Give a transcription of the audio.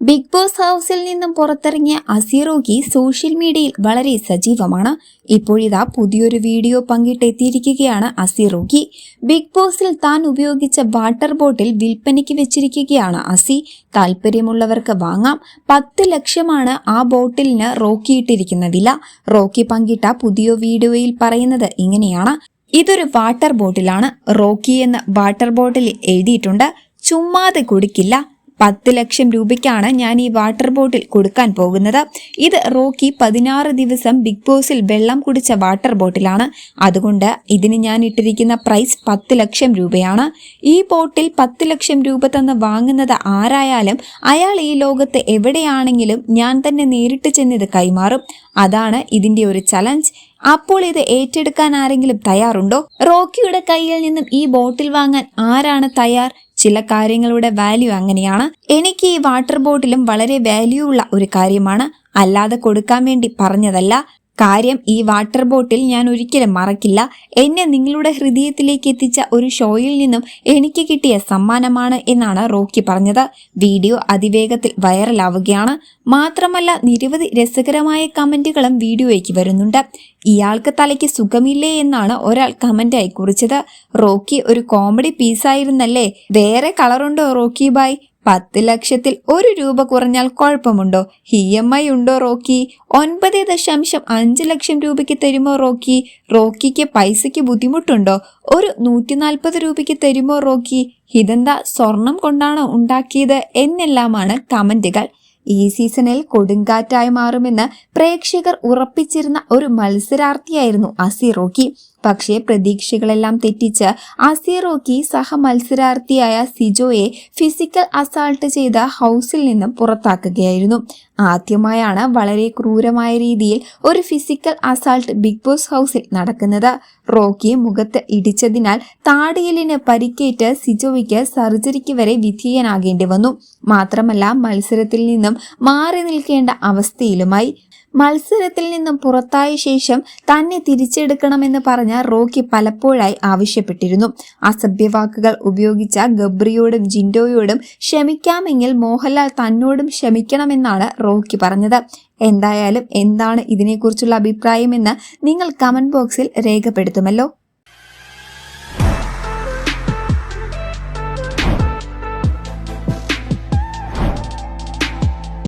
Big boss ഹൗസിൽ നിന്നും പുറത്തിറങ്ങിയ അസീറോഗി സോഷ്യൽ മീഡിയയിൽ വളരെ സജീവമാണ്. ഇപ്പോഴിതാ പുതിയൊരു വീഡിയോ പങ്കിട്ടെത്തിയിരിക്കുകയാണ് അസീറോഗി. ബിഗ് ബോസിൽ താൻ ഉപയോഗിച്ച വാട്ടർ ബോട്ടിൽ വിൽപ്പനയ്ക്ക് വെച്ചിരിക്കുകയാണ് അസി. താല്പര്യമുള്ളവർക്ക് വാങ്ങാം. പത്ത് ലക്ഷമാണ് ആ ബോട്ടിലിന് റോക്കിയിട്ടിരിക്കുന്ന വില. റോക്കി പങ്കിട്ട പുതിയ വീഡിയോയിൽ പറയുന്നത് ഇങ്ങനെയാണ്. ഇതൊരു വാട്ടർ ബോട്ടിലാണ്. റോക്കി എന്ന് വാട്ടർ ബോട്ടിൽ എഴുതിയിട്ടുണ്ട്. ചുമ്മാതെ കൊടുക്കില്ല. പത്ത് ലക്ഷം രൂപയ്ക്കാണ് ഞാൻ ഈ വാട്ടർ ബോട്ടിൽ കൊടുക്കാൻ പോകുന്നത്. ഇത് റോക്കി പതിനാറ് ദിവസം ബിഗ് ബോസിൽ വെള്ളം കുടിച്ച വാട്ടർ ബോട്ടിലാണ്. അതുകൊണ്ട് ഇതിന് ഞാൻ ഇട്ടിരിക്കുന്ന പ്രൈസ് പത്ത് ലക്ഷം രൂപയാണ്. ഈ ബോട്ടിൽ പത്ത് ലക്ഷം രൂപ തന്ന് വാങ്ങുന്നത് ആരായാലും അയാൾ ഈ ലോകത്ത് എവിടെയാണെങ്കിലും ഞാൻ തന്നെ നേരിട്ട് ചെന്ന് ഇത് കൈമാറും. അതാണ് ഇതിന്റെ ഒരു ചലഞ്ച് അപ്പോൾ ഇത് ഏറ്റെടുക്കാൻ ആരെങ്കിലും തയ്യാറുണ്ടോ? റോക്കിയുടെ കയ്യിൽ നിന്നും ഈ ബോട്ടിൽ വാങ്ങാൻ ആരാണ് തയ്യാർ? ചില കാര്യങ്ങളുടെ വാല്യൂ അങ്ങനെയാണ്. എനിക്ക് ഈ വാട്ടർ ബോട്ടിലും വളരെ വാല്യൂ ഉള്ള ഒരു കാര്യമാണ്. അല്ലാതെ കൊടുക്കാൻ വേണ്ടി പറഞ്ഞതല്ല. കാര്യം ഈ വാട്ടർ ബോട്ടിൽ ഞാൻ ഒരിക്കലും മറക്കില്ല. എന്നെ നിങ്ങളുടെ ഹൃദയത്തിലേക്ക് എത്തിച്ച ഒരു ഷോയിൽ നിന്നും എനിക്ക് കിട്ടിയ സമ്മാനമാണ് എന്നാണ് റോക്കി പറഞ്ഞത്. വീഡിയോ അതിവേഗത്തിൽ വൈറലാവുകയാണ്. മാത്രമല്ല നിരവധി രസകരമായ കമന്റുകളും വീഡിയോയ്ക്ക് വരുന്നുണ്ട്. ഇയാൾക്ക് തലയ്ക്ക് സുഖമില്ലേ എന്നാണ് ഒരാൾ കമന്റായി കുറിച്ചത്. റോക്കി ഒരു കോമഡി പീസായിരുന്നല്ലേ? വേറെ കളറുണ്ടോ റോക്കി ബായ്? പത്ത് ലക്ഷത്തിൽ ഒരു രൂപ കുറഞ്ഞാൽ കുഴപ്പമുണ്ടോ? ഇ എം ഐ ഉണ്ടോ റോക്കി? ഒൻപത് ദശാംശം അഞ്ച് ലക്ഷം രൂപയ്ക്ക് തരുമോ റോക്കി? റോക്കിക്ക് പൈസയ്ക്ക് ബുദ്ധിമുട്ടുണ്ടോ? ഒരു നൂറ്റി നാൽപ്പത് രൂപയ്ക്ക് തരുമോ റോക്കി? ഇതെന്താ സ്വർണം കൊണ്ടാണോ ഉണ്ടാക്കിയത് എന്നെല്ലാമാണ് കമന്റുകൾ. ഈ സീസണിൽ കൊടുങ്കാറ്റായി മാറുമെന്ന് പ്രേക്ഷകർ ഉറപ്പിച്ചിരുന്ന ഒരു മത്സരാർത്ഥിയായിരുന്നു അസിറോക്കി പക്ഷേ പ്രതീക്ഷകളെല്ലാം തെറ്റിച്ച് അസീറോക്കി സഹ മത്സരാർത്ഥിയായ സിജോയെ ഫിസിക്കൽ അസാൾട്ട് ചെയ്ത ഹൗസിൽ നിന്ന് പുറത്താക്കുകയായിരുന്നു. ആദ്യമായാണ് വളരെ ക്രൂരമായ രീതിയിൽ ഒരു ഫിസിക്കൽ അസാൾട്ട് ബിഗ് ബോസ് ഹൗസിൽ നടക്കുന്നത്. റോക്കി മുഖത്ത് ഇടിച്ചതിനാൽ താടിയലിന് പരിക്കേറ്റ് സിജോയ്ക്ക് സർജറിക്ക് വരെ വിധേയനാകേണ്ടി വന്നു. മാത്രമല്ല മത്സരത്തിൽ നിന്നും മാറി നിൽക്കേണ്ട അവസ്ഥയിലുമായി. മത്സരത്തിൽ നിന്നും പുറത്തായ ശേഷം തന്നെ തിരിച്ചെടുക്കണമെന്ന് പറഞ്ഞ റോക്കി പലപ്പോഴായി ആവശ്യപ്പെട്ടിരുന്നു. അസഭ്യവാക്കുകൾ ഉപയോഗിച്ച ഗബ്രിയോടും ജിൻഡോയോടും ക്ഷമിക്കാമെങ്കിൽ മോഹൻലാൽ തന്നോടും ക്ഷമിക്കണമെന്നാണ് റോക്കി പറഞ്ഞത്. എന്തായാലും എന്താണ് ഇതിനെക്കുറിച്ചുള്ള അഭിപ്രായമെന്ന് നിങ്ങൾ കമന്റ് ബോക്സിൽ രേഖപ്പെടുത്തുമല്ലോ.